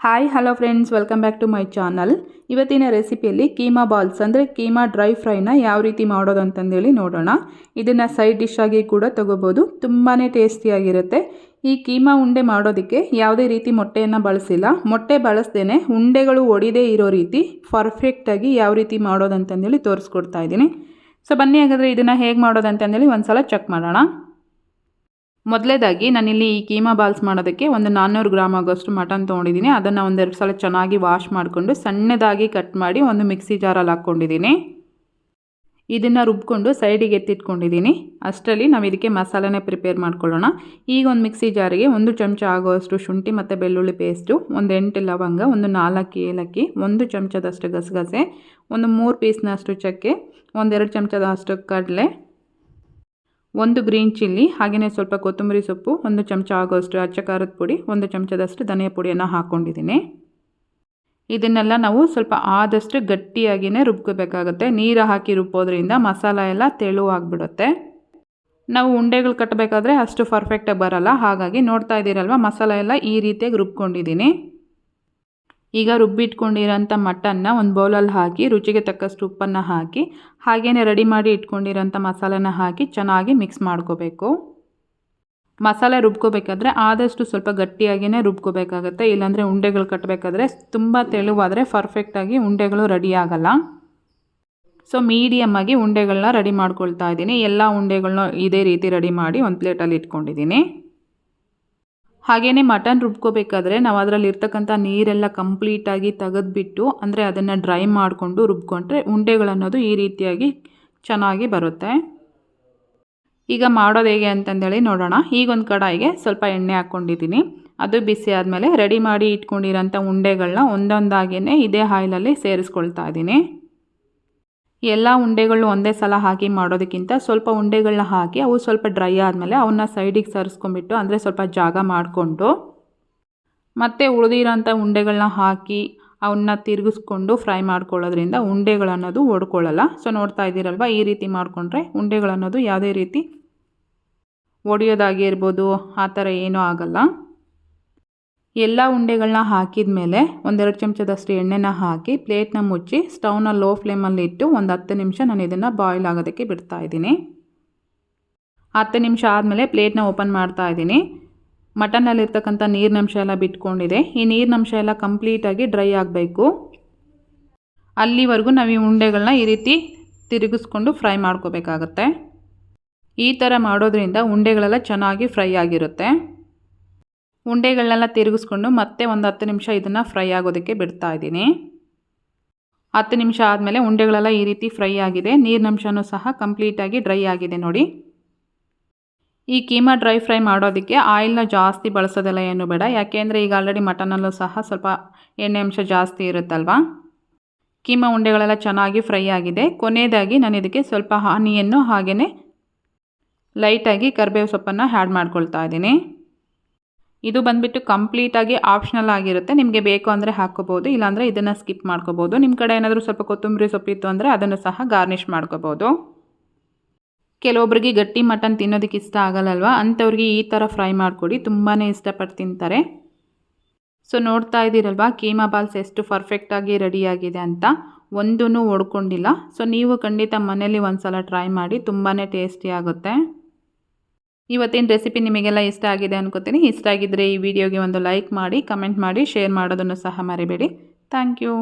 Hi hello friends welcome back to my channel ಇವತ್ತಿನ ರೆಸಿಪಿಯಲ್ಲಿ keema balls ಅಂದರೆ ಕೀಮಾ ಡ್ರೈ ಫ್ರೈನ ಯಾವ ರೀತಿ ಮಾಡೋದು ಅಂತಂದೇಳಿ ನೋಡೋಣ. ಇದನ್ನು ಸೈಡ್ ಡಿಶ್ ಆಗಿ ಕೂಡ ತಗೋಬೋದು. ತುಂಬಾ ಟೇಸ್ಟಿಯಾಗಿರುತ್ತೆ ಈ ಕೀಮಾ ಉಂಡೆ ಮಾಡೋದಕ್ಕೆ ಯಾವುದೇ ರೀತಿ ಮೊಟ್ಟೆಯನ್ನು ಬಳಸಿಲ್ಲ. ಮೊಟ್ಟೆ ಬಳಸ್ದೇ ಉಂಡೆಗಳು ಒಡಿದೇ ಇರೋ ರೀತಿ ಪರ್ಫೆಕ್ಟಾಗಿ ಯಾವ ರೀತಿ ಮಾಡೋದು ಅಂತಂದೇಳಿ ತೋರಿಸ್ಕೊಡ್ತಾ ಇದ್ದೀನಿ. ಸೊ ಬನ್ನಿ ಹಾಗಾದರೆ ಇದನ್ನು ಹೇಗೆ ಮಾಡೋದು ಅಂತಂದೇಳಿ ಒಂದು ಸಲ ಚೆಕ್ ಮಾಡೋಣ. ಮೊದಲೇದಾಗಿ ನಾನಿಲ್ಲಿ ಈ ಕೀಮಾ ಬಾಲ್ಸ್ ಮಾಡೋದಕ್ಕೆ ಒಂದು ನಾನ್ನೂರು ಗ್ರಾಮ್ ಆಗೋಷ್ಟು ಮಟನ್ ತೊಗೊಂಡಿದ್ದೀನಿ. ಅದನ್ನು ಒಂದೆರಡು ಸಲ ಚೆನ್ನಾಗಿ ವಾಶ್ ಮಾಡಿಕೊಂಡು ಸಣ್ಣದಾಗಿ ಕಟ್ ಮಾಡಿ ಒಂದು ಮಿಕ್ಸಿ ಜಾರಲ್ಲಿ ಹಾಕ್ಕೊಂಡಿದ್ದೀನಿ. ಇದನ್ನು ರುಬ್ಕೊಂಡು ಸೈಡಿಗೆ ಎತ್ತಿಟ್ಕೊಂಡಿದ್ದೀನಿ. ಅಷ್ಟರಲ್ಲಿ ನಾವು ಇದಕ್ಕೆ ಮಸಾಲೆನೇ ಪ್ರಿಪೇರ್ ಮಾಡ್ಕೊಳ್ಳೋಣ. ಈಗ ಒಂದು ಮಿಕ್ಸಿ ಜಾರಿಗೆ ಒಂದು ಚಮಚ ಆಗೋಷ್ಟು ಶುಂಠಿ ಮತ್ತು ಬೆಳ್ಳುಳ್ಳಿ ಪೇಸ್ಟು, ಒಂದು ಎಂಟು ಲವಂಗ, ಒಂದು ನಾಲ್ಕು ಏಲಕ್ಕಿ, ಒಂದು ಚಮಚದಷ್ಟು ಗಸಗಸೆ, ಒಂದು ಮೂರು ಪೀಸ್ನಷ್ಟು ಚಕ್ಕೆ, ಒಂದೆರಡು ಚಮಚದಷ್ಟು ಕಡಲೆ ಒಂದು ಗ್ರೀನ್ ಚಿಲ್ಲಿ ಹಾಗೆಯೇ ಸ್ವಲ್ಪ ಕೊತ್ತಂಬರಿ ಸೊಪ್ಪು, ಒಂದು ಚಮಚ ಆಗೋಷ್ಟು ಅಚ್ಚ ಖಾರದ ಪುಡಿ, ಒಂದು ಚಮಚದಷ್ಟು ಧನಿಯಾ ಪುಡಿಯನ್ನು ಹಾಕ್ಕೊಂಡಿದ್ದೀನಿ ಇದನ್ನೆಲ್ಲ ನಾವು ಸ್ವಲ್ಪ ಆದಷ್ಟು ಗಟ್ಟಿಯಾಗಿಯೇ ರುಬ್ಕೋಬೇಕಾಗುತ್ತೆ. ನೀರು ಹಾಕಿ ರುಬ್ಬೋದ್ರಿಂದ ಮಸಾಲ ಎಲ್ಲ ತೆಳುವಾಗಿಬಿಡುತ್ತೆ ನಾವು ಉಂಡೆಗಳು ಕಟ್ಟಬೇಕಾದ್ರೆ ಅಷ್ಟು ಪರ್ಫೆಕ್ಟಾಗಿ ಬರಲ್ಲ. ಹಾಗಾಗಿ ನೋಡ್ತಾ ಇದ್ದೀರಲ್ವ, ಮಸಾಲ ಎಲ್ಲ ಈ ರೀತಿಯಾಗಿ ರುಬ್ಕೊಂಡಿದ್ದೀನಿ. ಈಗ ರುಬ್ಬಿಟ್ಕೊಂಡಿರೋಂಥ ಮಟನ್ನ ಒಂದು ಬೌಲಲ್ಲಿ ಹಾಕಿ, ರುಚಿಗೆ ತಕ್ಕಷ್ಟು ಉಪ್ಪನ್ನು ಹಾಕಿ ಹಾಗೆಯೇ ರೆಡಿ ಮಾಡಿ ಇಟ್ಕೊಂಡಿರೋಂಥ ಮಸಾಲೆನ ಹಾಕಿ ಚೆನ್ನಾಗಿ ಮಿಕ್ಸ್ ಮಾಡ್ಕೋಬೇಕು. ಮಸಾಲೆ ರುಬ್ಕೋಬೇಕಾದ್ರೆ ಆದಷ್ಟು ಸ್ವಲ್ಪ ಗಟ್ಟಿಯಾಗಿಯೇ ರುಬ್ಕೋಬೇಕಾಗತ್ತೆ. ಇಲ್ಲಾಂದರೆ ಉಂಡೆಗಳು ಕಟ್ಟಬೇಕಾದ್ರೆ ತುಂಬ ತೆಳುವಾದರೆ ಪರ್ಫೆಕ್ಟಾಗಿ ಉಂಡೆಗಳು ರೆಡಿ ಆಗಲ್ಲ. ಸೊ ಮೀಡಿಯಮ್ಮಾಗಿ ಉಂಡೆಗಳನ್ನ ರೆಡಿ ಮಾಡ್ಕೊಳ್ತಾ ಇದ್ದೀನಿ. ಎಲ್ಲ ಉಂಡೆಗಳನ್ನ ಇದೇ ರೀತಿ ರೆಡಿ ಮಾಡಿ ಒಂದು ಪ್ಲೇಟಲ್ಲಿ ಇಟ್ಕೊಂಡಿದ್ದೀನಿ. ಹಾಗೆಯೇ ಮಟನ್ ರುಬ್ಕೋಬೇಕಾದ್ರೆ ನಾವು ಅದರಲ್ಲಿ ಇರ್ತಕ್ಕಂಥ ನೀರೆಲ್ಲ ಕಂಪ್ಲೀಟಾಗಿ ತೆಗೆದ್ಬಿಟ್ಟು, ಅಂದರೆ ಅದನ್ನು ಡ್ರೈ ಮಾಡಿಕೊಂಡು ರುಬ್ಕೊಂಡ್ರೆ ಉಂಡೆಗಳನ್ನೋದು ಈ ರೀತಿಯಾಗಿ ಚೆನ್ನಾಗಿ ಬರುತ್ತೆ. ಈಗ ಮಾಡೋದು ಹೇಗೆ ಅಂತಂದೇಳಿ ನೋಡೋಣ. ಈಗೊಂದು ಕಡಾಯಿಗೆ ಸ್ವಲ್ಪ ಎಣ್ಣೆ ಹಾಕ್ಕೊಂಡಿದ್ದೀನಿ. ಅದು ಬಿಸಿ ಆದಮೇಲೆ ರೆಡಿ ಮಾಡಿ ಇಟ್ಕೊಂಡಿರೋಂಥ ಉಂಡೆಗಳನ್ನ ಒಂದೊಂದಾಗಿಯೇ ಇದೇ ಆಯಿಲಲ್ಲಿ ಸೇರಿಸ್ಕೊಳ್ತಾ ಇದ್ದೀನಿ. ಎಲ್ಲ ಉಂಡೆಗಳು ಒಂದೇ ಸಲ ಹಾಕಿ ಮಾಡೋದಕ್ಕಿಂತ ಸ್ವಲ್ಪ ಉಂಡೆಗಳನ್ನ ಹಾಕಿ ಅವು ಸ್ವಲ್ಪ ಡ್ರೈ ಆದಮೇಲೆ ಅವನ್ನ ಸೈಡಿಗೆ ಸರಿಸ್ಕೊಂಬಿಟ್ಟು ಅಂದರೆ ಸ್ವಲ್ಪ ಜಾಗ ಮಾಡಿಕೊಂಡು ಮತ್ತು ಉಳಿದಿರೋಂಥ ಉಂಡೆಗಳನ್ನ ಹಾಕಿ ಅವನ್ನ ತಿರುಗಿಸ್ಕೊಂಡು ಫ್ರೈ ಮಾಡ್ಕೊಳ್ಳೋದ್ರಿಂದ ಉಂಡೆಗಳನ್ನೋದು ಒಡ್ಕೊಳ್ಳಲ್ಲ. ಸೊ ನೋಡ್ತಾ ಇದ್ದೀರಲ್ವ? ಈ ರೀತಿ ಮಾಡಿಕೊಂಡ್ರೆ ಉಂಡೆಗಳನ್ನೋದು ಯಾವುದೇ ರೀತಿ ಒಡೆಯೋದಾಗಿರ್ಬೋದು, ಆ ಥರ ಏನೂ ಆಗಲ್ಲ. ಎಲ್ಲ ಉಂಡೆಗಳನ್ನ ಹಾಕಿದ ಮೇಲೆ ಒಂದೆರಡು ಚಮಚದಷ್ಟು ಎಣ್ಣೆನ ಹಾಕಿ ಪ್ಲೇಟ್ನ ಮುಚ್ಚಿ ಸ್ಟವ್ನ ಲೋ ಫ್ಲೇಮಲ್ಲಿ ಇಟ್ಟು ಒಂದು ಹತ್ತು ನಿಮಿಷ ನಾನು ಇದನ್ನು ಬಾಯ್ಲ್ ಆಗೋದಕ್ಕೆ ಬಿಡ್ತಾ ಇದ್ದೀನಿ. ಹತ್ತು ನಿಮಿಷ ಆದಮೇಲೆ ಪ್ಲೇಟ್ನ ಓಪನ್ ಮಾಡ್ತಾ ಇದ್ದೀನಿ. ಮಟನಲ್ಲಿರ್ತಕ್ಕಂಥ ನೀರಿನಂಶ ಎಲ್ಲ ಬಿಟ್ಕೊಂಡಿದೆ. ಈ ನೀರಿನಂಶ ಎಲ್ಲ ಕಂಪ್ಲೀಟಾಗಿ ಡ್ರೈ ಆಗಬೇಕು. ಅಲ್ಲಿವರೆಗೂ ನಾವು ಈ ಉಂಡೆಗಳನ್ನ ಈ ರೀತಿ ತಿರುಗಿಸ್ಕೊಂಡು ಫ್ರೈ ಮಾಡ್ಕೋಬೇಕಾಗತ್ತೆ. ಈ ಥರ ಮಾಡೋದ್ರಿಂದ ಉಂಡೆಗಳೆಲ್ಲ ಚೆನ್ನಾಗಿ ಫ್ರೈ ಆಗಿರುತ್ತೆ. ಉಂಡೆಗಳನ್ನೆಲ್ಲ ತಿರುಗಿಸ್ಕೊಂಡು ಮತ್ತೆ ಒಂದು ಹತ್ತು ನಿಮಿಷ ಇದನ್ನು ಫ್ರೈ ಆಗೋದಕ್ಕೆ ಬಿಡ್ತಾ ಇದ್ದೀನಿ. ಹತ್ತು ನಿಮಿಷ ಆದಮೇಲೆ ಉಂಡೆಗಳೆಲ್ಲ ಈ ರೀತಿ ಫ್ರೈ ಆಗಿದೆ. ನೀರಿನಂಶನೂ ಸಹ ಕಂಪ್ಲೀಟಾಗಿ ಡ್ರೈ ಆಗಿದೆ ನೋಡಿ. ಈ ಕೀಮಾ ಡ್ರೈ ಫ್ರೈ ಮಾಡೋದಕ್ಕೆ ಆಯಿಲ್ನ ಜಾಸ್ತಿ ಬಳಸೋದೆಲ್ಲ ಏನು ಬೇಡ. ಯಾಕೆಂದರೆ ಈಗ ಆಲ್ರೆಡಿ ಮಟನಲ್ಲೂ ಸಹ ಸ್ವಲ್ಪ ಎಣ್ಣೆ ಅಂಶ ಜಾಸ್ತಿ ಇರುತ್ತಲ್ವ? ಕೀಮಾ ಉಂಡೆಗಳೆಲ್ಲ ಚೆನ್ನಾಗಿ ಫ್ರೈ ಆಗಿದೆ. ಕೊನೆಯದಾಗಿ ನಾನು ಇದಕ್ಕೆ ಸ್ವಲ್ಪ ಹಾನಿಯನ್ನು ಹಾಗೆಯೇ ಲೈಟಾಗಿ ಕರಿಬೇವು ಸೊಪ್ಪನ್ನು ಹ್ಯಾಡ್ ಮಾಡ್ಕೊಳ್ತಾ ಇದ್ದೀನಿ. ಇದು ಬಂದುಬಿಟ್ಟು ಕಂಪ್ಲೀಟಾಗಿ ಆಪ್ಷನಲ್ ಆಗಿರುತ್ತೆ. ನಿಮಗೆ ಬೇಕು ಅಂದರೆ ಹಾಕ್ಕೋಬೋದು, ಇಲ್ಲಾಂದರೆ ಇದನ್ನು ಸ್ಕಿಪ್ ಮಾಡ್ಕೋಬೋದು. ನಿಮ್ಮ ಕಡೆ ಏನಾದರೂ ಸ್ವಲ್ಪ ಕೊತ್ತಂಬರಿ ಸೊಪ್ಪಿತ್ತು ಅಂದರೆ ಅದನ್ನು ಸಹ ಗಾರ್ನಿಷ್ ಮಾಡ್ಕೋಬೋದು. ಕೆಲವೊಬ್ರಿಗೆ ಗಟ್ಟಿ ಮಟನ್ ತಿನ್ನೋದಕ್ಕೆ ಇಷ್ಟ ಆಗಲ್ಲಲ್ವಾ? ಅಂಥವ್ರಿಗೆ ಈ ಥರ ಫ್ರೈ ಮಾಡಿಕೊಡಿ ತುಂಬಾ ಇಷ್ಟಪಟ್ಟು ತಿಂತಾರೆ. ಸೊ ನೋಡ್ತಾ ಇದ್ದೀರಲ್ವ, ಕೀಮಾ ಬಾಲ್ಸ್ ಎಷ್ಟು ಪರ್ಫೆಕ್ಟಾಗಿ ರೆಡಿಯಾಗಿದೆ ಅಂತ. ಒಂದೂ ಒಡ್ಕೊಂಡಿಲ್ಲ. ಸೊ ನೀವು ಖಂಡಿತ ಮನೇಲಿ ಒಂದು ಸಲ ಟ್ರೈ ಮಾಡಿ ತುಂಬಾ ಟೇಸ್ಟಿ ಆಗುತ್ತೆ. ಇವತ್ತಿನ ರೆಸಿಪಿ ನಿಮಗೆಲ್ಲ ಇಷ್ಟ ಆಗಿದೆ ಅನ್ಕೋತೀನಿ. ಇಷ್ಟ ಆಗಿದ್ದರೆ ಈ ವಿಡಿಯೋಗೆ ಒಂದು ಲೈಕ್ ಮಾಡಿ ಕಮೆಂಟ್ ಮಾಡಿ ಶೇರ್ ಮಾಡೋದನ್ನು ಸಹ ಮರಿಬೇಡಿ. Thank you